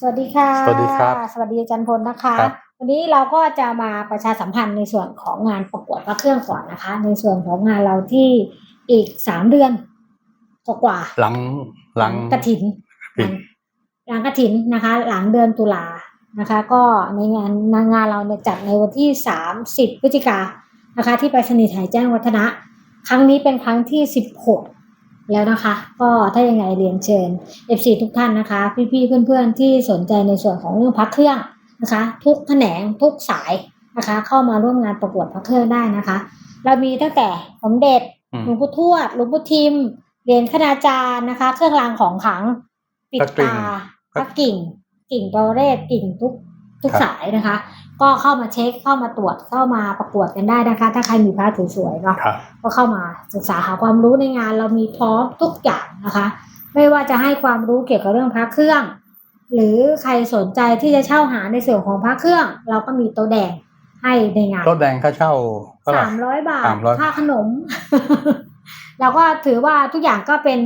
สวัสดีค่ะสวัสดีครับสวัสดีอาจารย์พลนะคะครับวันนี้เราก็จะมาประชาสัมพันธ์ในส่วนของงานประกวดพระเครื่องก่อนนะคะ ในส่วนของงานเราที่อีกสามเดือนกว่าๆหลังหลังกระถินกฐินหลังกระถินนะคะ หลังเดือนตุลานะคะ ก็ในงานงานเราเนี่ยจัดในวันที่สามสิบพฤศจิกานะคะ ที่ไปรษณีย์ไทยแจ้งวัฒนะ ครั้งนี้เป็นครั้งที่สิบหก แล้วนะคะ ก็ถ้ายังไงเรียนเชิญ FC ทุกท่านนะคะ พี่ๆเพื่อนๆที่สนใจในส่วนของเรื่องพักเครื่องนะคะ ทุกแขนงทุกสายนะคะ เข้ามาร่วมงานประกวดพักเครื่องได้นะคะ เรามีตั้งแต่สมเด็จอืมหลวงปู่ทวดหลวงปู่ทิมเหรียญคณาจารย์นะคะ เครื่องรางของขลังปิดพระกริ่งตาพระกิ่ง กิ่งโดเรศกิ่งทุกทุกครับสายนะคะ ก็เข้ามาเช็คเข้ามาตรวจเข้ามาประกวดกันได้นะคะ ถ้าใครมีพระถือสวยเนาะครับก็เข้ามาศึกษาหาความรู้ในงานเรามีพร้อมทุกอย่างนะคะ ไม่ว่าจะให้ความรู้เกี่ยวกับเรื่องพระเครื่อง หรือใครสนใจที่จะเช่าหาในส่วนของพระเครื่อง เราก็มีโต๊ะแดงให้ในงานรถแดงค่าเช่าเท่าไหร่สามร้อยบาท300ค่าขนมเราก็ถือว่าทุกอย่างก็เป็น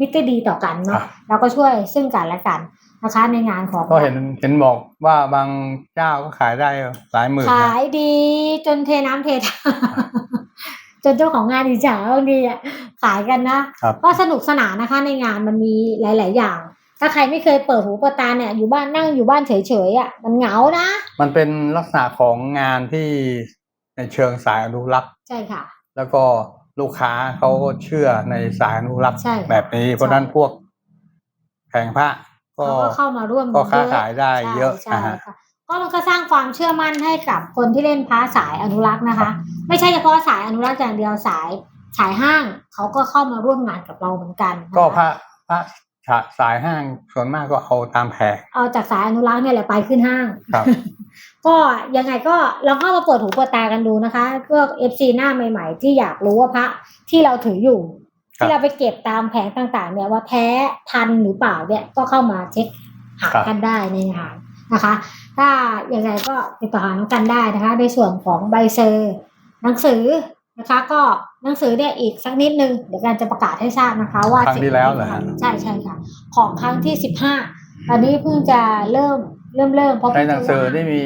มิตรดีต่อกันครัเนาะบเราก็ช่วยซึ่งกันและกัน นะคะในงานของก็เห็นเห็นบอกว่าบางเจ้าก็ขายได้หลายหมื่นขานะยดีจนเทน้ำเทท่าจนเจ้าของงานอิจฉาบางทีอะขายกันนะครับก็สนุกสนานนะคะ ในงานมันมีหลาย ๆ อย่าง ถ้าใครไม่เคยเปิดหูเปิดตาเนี่ยอยู่บ้านนั่งอยู่บ้านเฉย ๆ อะ มันเหงานะ มันเป็นลักษณะของงานที่ในเชิงสายอนุรักษ์ใช่ค่ะ แล้วก็ลูกค้าเขาก็เชื่อในสายอนุรักษ์ใช่ค่ะแบบนี้ เพราะฉะนั้นพวกแผงพระ ก็เขาก็เข้ามาร่วมก็ค้าเยอะขายได้เยอะใช่นะฮะใช่ค่ะก็มันก็สร้างความเชื่อมั่นให้กับคนที่เล่นพระสายอนุรักษ์นะคะ ไม่ใช่เฉพาะสายอนุรักษ์อย่างเดียวสายสายห้างเขาก็เข้ามาร่วมงานกับเราเหมือนกันนคก็พระพระสายห้างส่วนมากก็เอาตามแผงเอาจากสายอนุรักษ์เนี่ยแหละไปขึ้นห้างครับ ก็ยังไงก็ลองเข้ามาเปิดหูเปิดตากันดูนะคะพวกเอฟซีหน้าใหม่ ๆ ที่อยากรู้ว่าพระที่เราถืออยู่ครับ ที่เราไปเก็บตามแผงต่างๆ เนี่ยว่าแท้ทันหรือเปล่าเนี่ยก็เข้ามาเช็คหาครับกันได้ในงานนะคะ ถ้ายังไงก็ติดต่อหาน้องกันได้นะคะ ในส่วนของใบเซอร์หนังสือนะคะ ก็หนังสือเนี่ยอีกสักนิดนึงเดี๋ยวกันจะประกาศให้ทราบนะคะ ว่าครั้งที่แล้วเหรอฮะใช่ใช่ค่ะ ของครั้งที่สิบห้าตอนนี้เพิ่งจะเริ่มเริ่มเริ่มเพราะในหนังสือได้มี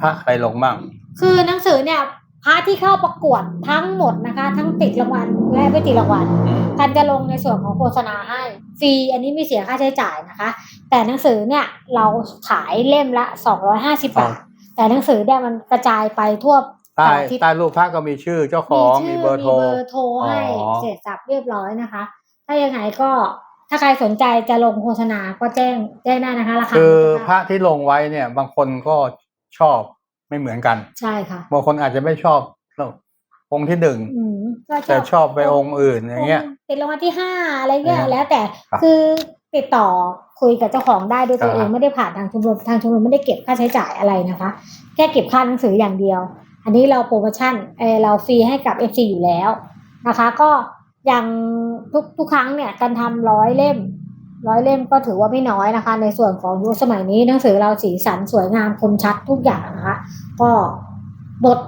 พระอะไรลงบ้างคือหนังสือเนี่ย พาร์ทที่เข้าประกวดทั้งหมดนะคะ ทั้งติดรางวัลและไม่ติดรางวัลกันจะลงในส่วนของโฆษณาให้ฟรีอันนี้ไม่เสียค่าใช้จ่ายนะคะ แต่หนังสือเนี่ยเราขายเล่มละ 250 บาท แต่หนังสือเนี่ยมันกระจายไปทั่วใต้ต่อทิศใต้รูปพระก็มีชื่อเจ้าของมีชื่เบอร์โทรมีเบอร์โทรให้อ๋อเสร็จสับเรียบร้อยนะคะ ถ้ายังไงก็ถ้าใครสนใจจะลงโฆษณาก็แจ้งแจ้งได้นะคะราคาคือไม่พระได้ที่ลงไว้เนี่ยบางคนก็ชอบ ไม่เหมือนกัน ใช่ค่ะบางคนอาจจะไม่ชอบองค์ที่หนึ่งอืมก็แต่ชอบไปองค์อื่นอย่างเงี้ยติดรางวัลที่ห้าอะไรเงี้ยเนี่ยแล้วแต่ครับคือติดต่อคุยกับเจ้าของได้ด้วยตัวครับเองไม่ได้ผ่านทางชมรมทางชมรมไม่ได้เก็บค่าใช้จ่ายอะไรนะคะ แค่เก็บค่าหนังสืออย่างเดียว อันนี้เราโปรโมชั่นเออเราฟรีให้กับ FC อยู่แล้วนะคะ ก็อย่างทุกทุกครั้งเนี่ยการทำร้อยเล่ม ร้อยเล่มก็ถือว่าไม่น้อยนะคะ ในส่วนของยุคสมัยนี้หนังสือเราสีสันสวยงามคมชัดทุกอย่างนะคะ ก็บท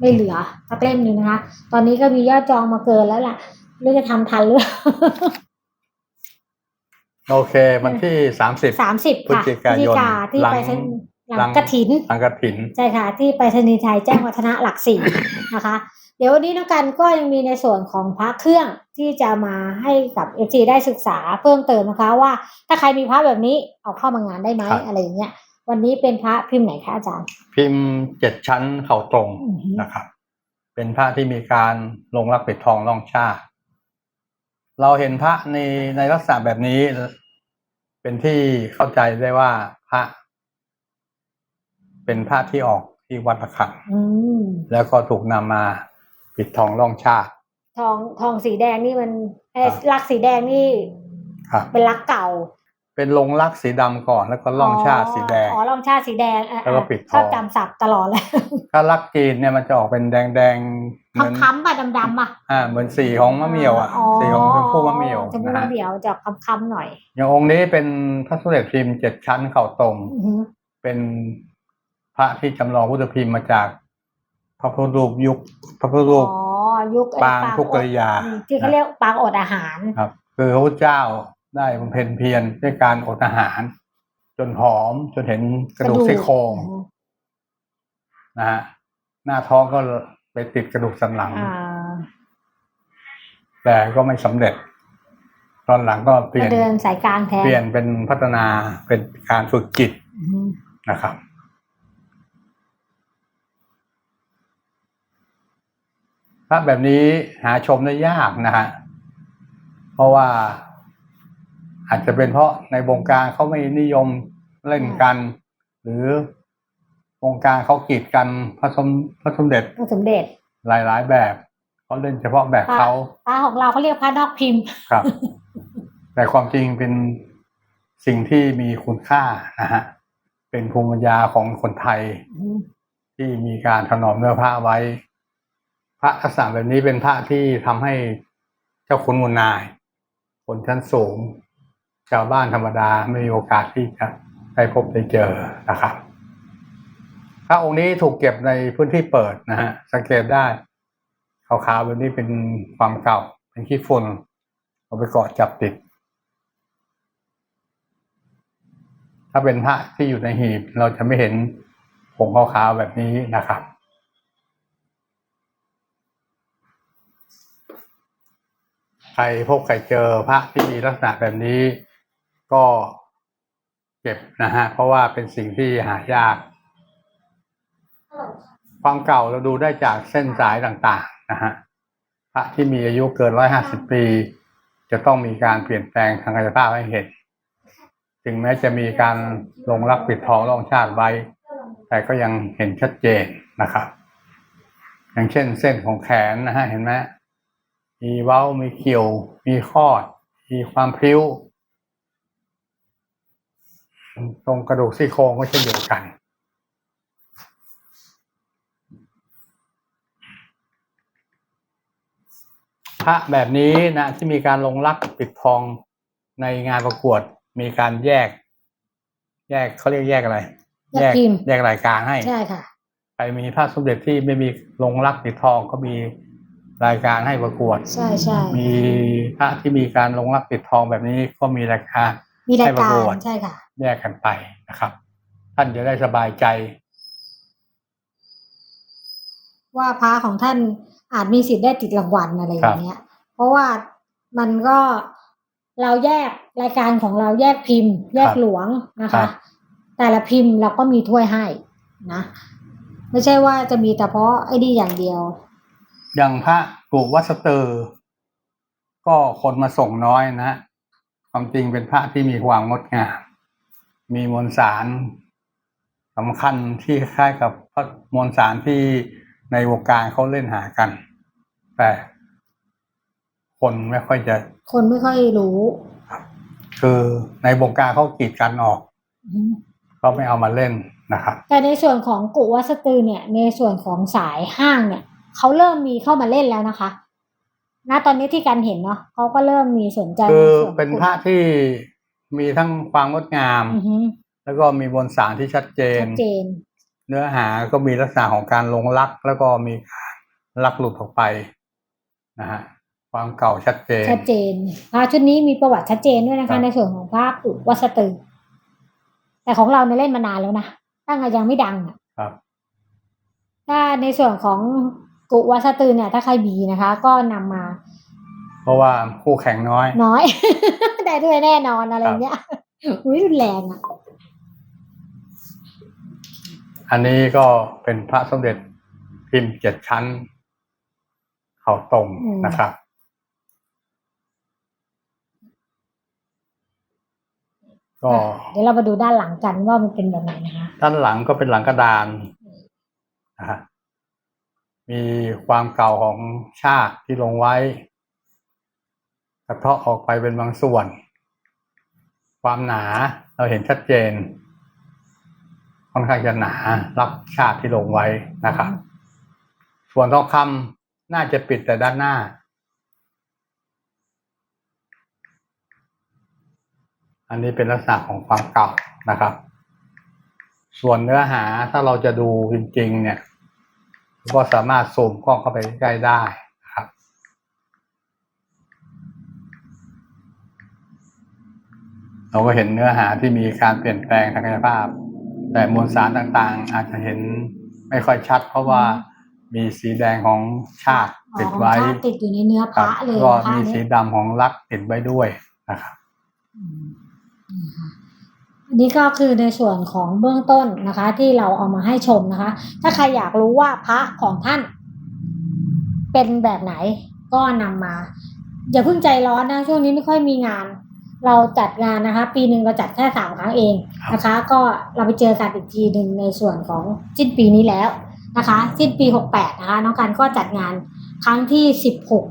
ไม่เหลือสักเล่มหนึ่งนะคะ ตอนนี้ก็มียอดจองมาเกินแล้วล่ะไม่รู้จะทำทันหรือเปล่าโอเควันที่สามสิบสามสิบพฤศค่ะจิกายนที่หลังไปเส้นหลัหลังงกระถินสังกถินใช่ค่ะ ที่ไปรษณีย์ไทยแจ้งวัฒนะหลักสี่นะคะ เดี๋ยววันนี้น้องกันก็ยังมีในส่วนของพระเครื่องที่จะมาให้กับเอฟได้ศึกษาเพิ่มเติมนะคะ ว่าถ้าใครมีพระแบบนี้เอาเข้ามางานได้ไหมครับ อะไรอย่างเงี้ยวันนี้เป็นพระพิมพ์ไหนคะอาจารย์ พิมพ์เจ็ดชั้นเข่าตรงอือหือนะครับ เป็นพระที่มีการลงรักปิดทองล่องชาติเราเห็นพระในในลักษณะแบบนี้ เป็นที่เข้าใจได้ว่าพระ เป็นพระที่ออกที่วัดประคังอืมแล้วก็ถูกนำมา ปิดทองล่องชาติ ทองทองสีแดงนี่มันเอ้ยครับลักสีแดงนี่ครับเป็นลักเก่า เป็นลงรักสีดำก่อนแล้วก็ล่องชาติสีแดง อ๋อล่องชาติสีแดงอะแล้วก็ปิดทอง ชอบจำศัพท์ตลอดเลยถ้ารักจีนเนี่ยมันจะออกเป็นแดงแดงๆเหมือนค้ำๆป่ะดำๆอะอ่าเหมือนสีของมะเหมี่ยวอะสีของชมพู่มะเหมี่ยวชมพู่นะมะฮะเหมี่ยวจะค้ำๆหน่อยอย่างองค์นี้เป็นพระสมเด็จพิมพ์เจ็ดชั้นเข่าตรง อือหือเป็นพระที่จำลองพุทธพิมพ์มาจากพ ระพุทธรูปยุคพระพุทธรูปอ๋อยุคไอ้ปางทุกกริยาอืมที่เขาเรียกปางอดอาหารครับ คือพระพุทธเจ้าได้บำเพ็ญเพียรด้วยการอดอาหาร จนผอมจนเห็นกระดูกซี่โครงอือฮึนะฮะหน้าท้องก็ไปติดกระดูกสันหลังอ่าแต่ก็ไม่สำเร็จ ตอนหลังก็เปลี่ยมานเดินสายกลางแทนเปลี่ยนเป็นพัฒนาเป็นการฝึกจิตอือฮึนะครับ พ ระแบบนี้หาชมได้ยากนะฮะเพราะว่าอาจจะเป็นเพราะในวงการเขาไม่นิยมเล่นกัน หรือวงการเขากีดกันพระสมพระสมเด็จพระสมเด็จหลายๆแบบเขาเล่นเฉพาะแบบพระเขาพระของเราเขาเรียกพระนอกพิมพ์ครับ แต่ความจริงเป็นสิ่งที่มีคุณค่านะฮะเป็นภูมิปัญญาของคนไทยอือฮึที่มีการถนอมเนื้อพระไว้พ ระลักษณะแบบนี้เป็นพระที่ทำให้เจ้าคุณมุนนายคนชั้นสูง ชาวบ้านธรรมดาไม่มีโอกาสที่จะได้พบได้เจอนะครับพระองค์นี้ถูกเก็บในพื้นที่เปิดนะฮะสังเกตได้ขาวๆแบบนี้เป็นความเก่า เป็นขี้ฝุ่นเอาไปเกาะจับติด ถ้าเป็นพระที่อยู่ในหีบเราจะไม่เห็นผงขาวๆแบบนี้นะครับ ใครพบใครเจอพระที่มีลักษณะแบบนี้ ก็เก็บนะฮะเพราะว่าเป็นสิ่งที่หายาก ความเก่าเราดูได้จากเส้นสายต่างๆนะฮะพระที่มีอายุเกินร้อยห้าสิบปี จะต้องมีการเปลี่ยนแปลงทางกายภาพให้เห็นถึงแม้จะมีการลงรักปิดทองร่องชาติไว้ แต่ก็ยังเห็นชัดเจนนะครับ อย่างเช่นเส้นของแขนนะฮะเห็นไหม มีเว้า มีเกี่ยว มีคอด มีความพริ้ว ตรงกระดูกซี่โครงก็เช่นเดียวกัน พระแบบนี้นะที่มีการลงรักปิดทองในงานประกวดมีการแยก แยกเขาเรียกแยกอะไร แยกพิมพ์แยกรายการให้ ใช่ค่ะ ใครมีพระสมเด็จที่ไม่มีลงรักปิดทองก็มี รายการให้ประกวด ใช่ใช่มีพระที่มีการลงรักปิดทองแบบนี้ก็มีรายการมีรายให้ประกากวรดใช่ค่ะแยกกันไปนะครับ ท่านจะได้สบายใจ ว่าพระของท่านอาจมีสิทธิ์ได้ติดรางวัลอะไรอย่างเงี้ย เพราะว่ามันก็เราแยกรายการของเราแยกพิมพ์ แยกครับหลวงนะครัคะบแต่ละพิมพ์เราก็มีถ้วยให้นะ ไม่ใช่ว่าจะมีแต่เพราะไอ้นี่อย่างเดียว อย่างพระกุวัสเตอร์ ก็คนมาส่งน้อยนะ ความจริงเป็นพระที่มีความงดงาม มีมวลสารสำคัญที่คล้ายกับพระมวลสารที่ในวงการเขาเล่นหากัน แต่คนไม่ค่อยจะ คนไม่ค่อยรู้ คือในวงการเขากีดกันออกอืมเขาไม่เอามาเล่นนะครับ แต่ในส่วนของกุวัสตือเนี่ย ในส่วนของสายห้างเนี่ย เขาเริ่มมีเข้ามาเล่นแล้วนะคะ ณ ตอนนี้ที่การเห็นเนาะเขาก็เริ่มมีสนใจคือในส่วนเป็นพระที่มีทั้งความงดงามอือฮึแล้วก็มีมวลสารที่ชัดเจนชัดเจน เนื้อหาก็มีลักษณะของการลงลัก แล้วก็มีการลักหลุดออกไปนะฮะความเก่าชัดเจน ชัดเจนพระชุดนี้มีประวัติชัดเจนด้วยนะครัคะบในส่วนของพระกุวัสตือแต่ของเราเนี่ยเล่นมานานแล้วนะตั้งแต่ยังไม่ดังอะครับถ้าในส่วนของ กุวัสตือเนี่ยถ้าใครมีนะคะ ก็นำมา เพราะว่าคู่แข่งน้อย น้อย ได้ด้วยแน่นอนอะไรเงี้ยอุ้ยรุนแรงอะ อันนี้ก็เป็นพระสมเด็จพิมพ์เจ็ดชั้น เข่าตรงอืมนะครับก็เดี๋ยวเรามาดูด้านหลังกันว่ามันเป็นแบบไหนนะคะ ด้านหลังก็เป็นหลังกระดานนะฮะ มีความเก่าของชาติที่ลงไว้กระเทาะออกไปเป็นบางส่วน ความหนาเราเห็นชัดเจนค่อนข้างจะหนารับชาติที่ลงไว้นะครับ ส่วนทองคำน่าจะปิดแต่ด้านหน้า อันนี้เป็นลักษณะของความเก่านะครับ ส่วนเนื้อหาถ้าเราจะดูจริง ๆ เนี่ย ก็สามารถซูมกล้องเข้าไปใกล้ๆได้นะครับอเราก็เห็นเนื้อหาที่มีการเปลี่ยนแปลงทางกายภาพ แต่มวลสารต่างๆ อาจจะเห็นไม่ค่อยชัด เพราะว่ามีสีแดงของชาติติดไว้อ๋อของชาติติดอยู่ในเนื้อพครับระเลยก็นะคะมีอันสีนี้ดำของลักษณ์ติดไว้ด้วยนะครับ อืมนี่ค่ะอันนี้ก็คือในส่วนของเบื้องต้นนะคะ ที่เราเอามาให้ชมนะคะ ถ้าใครอยากรู้ว่าพระของท่าน เป็นแบบไหนก็นำมา อย่าเพิ่งใจร้อนนะช่วงนี้ไม่ค่อยมีงาน เราจัดงานนะคะ ปีหนึ่งเราจัดแค่สามครั้งเองนะคะ ก็เราไปเจอกันอีกทีหนึ่งในส่วนของสิ้นปีนี้แล้วนะคะสิ้นปีหกแปดนะคะน้องกันก็จัดงานครั้งที่สิบหก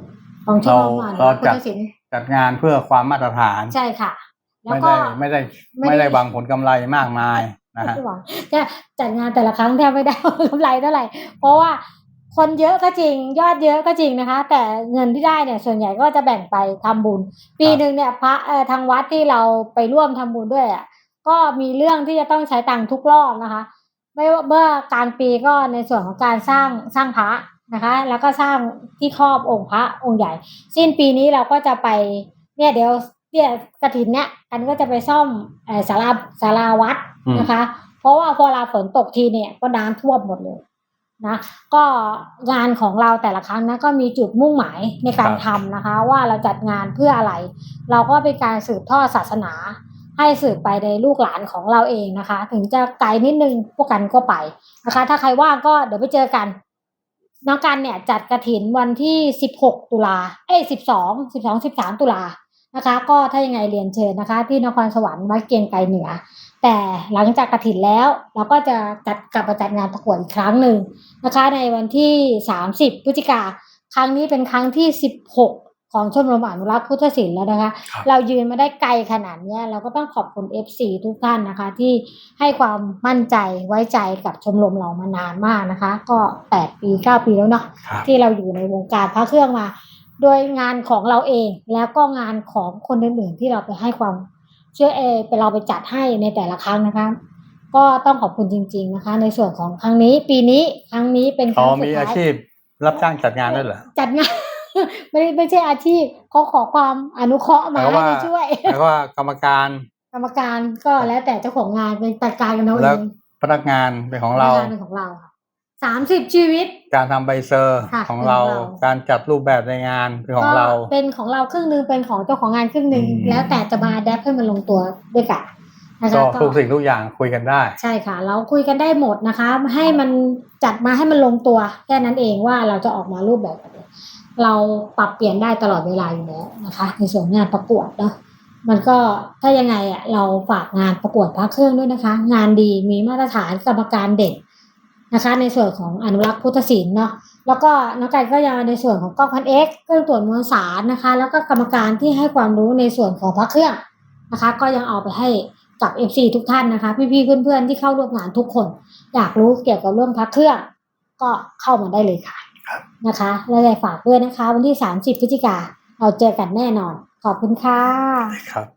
ของชมรมอ่อนเราพุทจัดธศิลป์จัดงานเพื่อความมาตรฐานใช่ค่ะ แล้วไม่ก็ ได้ไม่ได้ไม่ได้ ไม่ได้หวังผลกำไรมากมายนะฮะ ไม่หวังจะจัดงานแต่ละครั้งแทบไม่ได้กำไรเท่าไหร่ เพราะว่าคนเยอะก็จริง ยอดเยอะก็จริงนะคะ แต่เงินที่ได้เนี่ยส่วนใหญ่ก็จะแบ่งไปทำบุญ ปีหนึ่งเนี่ยพระเอ่อทางวัดที่เราไปร่วมทำบุญด้วยอะก็มีเรื่องที่จะต้องใช้ตังค์ทุกรอบนะคะ ไม่ว่าเมื่อกลางปีก็ในส่วนของการสร้างสร้างพระนะคะ แล้วก็สร้างที่ครอบองค์พระองค์ใหญ่ สิ้นปีนี้เราก็จะไปเนี่ยเดี๋ยว เนี่ยกระถินเนี่ยกันก็จะไปซ่อมเอ่อศาลาศาลาวัดอืมนะคะ เพราะว่าพอเราฝนตกทีเนี่ยก็น้ำท่วมหมดเลยนะก็งานของเราแต่ละครั้งนะก็มีจุดมุ่งหมายในการทำนะคะ ว่าเราจัดงานเพื่ออะไร เราก็เป็นการสืบทอดศาสนา ให้สืบไปในลูกหลานของเราเองนะคะ ถึงจะไกลนิดนึงพวกกันก็ไปนะคะ ถ้าใครว่างก็เดี๋ยวไปเจอกันน้องกันเนี่ยจัดกระถินวันที่ 16 ตุลาเอ้ย12 12 13 ตุลา นะคะ ก็ถ้ายังไงเรียนเชิญนะคะ ที่นครสวรรค์วัดเกรียงไกรเหนือ แต่หลังจากกระถินแล้วเราก็จะจัดกลับมาจัดงานประกวดอีกครั้งหนึ่งนะคะ ในวันที่ 30พฤศจิกาครั้งนี้เป็นครั้งที่ 16ของชมรมอนุรักษ์พุทธศิลป์แล้วนะคะครับเรายืนมาได้ไกลขนาดเนี้ยเราก็ต้องขอบคุณ FC ทุกท่านนะคะ ที่ให้ความมั่นใจไว้ใจกับชมรมเรามานานมากนะคะ ก็ 8 ปี 9 ปีแล้วเนาะครับที่เราอยู่ในวงการพระเครื่องมา โดยงานของเราเองแล้วก็งานของคนอื่นๆที่เราไปให้ความเชื่อเออไปเราไปจัดให้ในแต่ละครั้งนะคะ ก็ต้องขอบคุณจริง ๆนะคะ ในส่วนของครั้งนี้ปีนี้ครั้งนี้เป็นคอ๋อรั้งสุดมีอาท้ายชีพรับจ้างจัดงานด้วยเหรอจัดงานไม่ได้ไม่ใช่อาชีพเขาขอความอนุเคราะห์มาแต่ว่าให้ช่วยแล้วก็กรรมการกรรมการก็แล้วแต่เจ้าของงานเป็นจัดการกันเอาเอแล้วงพนักงานเป็นของเราพนักงนเป็นของเราค่ะ สามสิบชีวิต การทำใบเซอร์ค่ะของเราเป็นของเรา การจัดรูปแบบในงานเป็นของเรา ก็เป็นของเราครึ่งหนึ่งเป็นของเจ้าของงานครึ่งหนึ่งอืม แล้วแต่จะมาแดปให้มันลงตัวด้วยกันนะคะก็ทุกสิ่งทุกอย่างคุยกันได้ ใช่ค่ะ เราคุยกันได้หมดนะคะ ให้มันจัดมาให้มันลงตัวแค่นั้นเองว่าเราจะออกมารูปแบบไหนเราปรับเปลี่ยนได้ตลอดเวลาอยู่แล้วนะคะ ในส่วนงานประกวดเนาะมันก็ถ้ายังไงอะเราฝากงานประกวดพระเครื่องด้วยนะคะ งานดีมีมาตรฐานกรรมการเด่น นะคะ ในส่วนของอนุรักษ์พุทธศิลป์เนาะแล้วก็น้องไก่ก็ยังในส่วนของกล้องพันเอ็กเครื่องตรวจมวลสารนะคะ แล้วก็กรรมการที่ให้ความรู้ในส่วนของพระเครื่องนะคะ ก็ยังเอาไปให้กับ FC ทุกท่านนะคะ พี่ๆเพื่อนๆที่เข้าร่วมงานทุกคน อยากรู้เกี่ยวกับเรื่องพระเครื่อง ก็เข้ามาได้เลยค่ะครับนะคะและอยากฝากด้วยนะคะ วันที่ 30พฤศจิกาเราเจอกันแน่นอน ขอบคุณค่ะครับ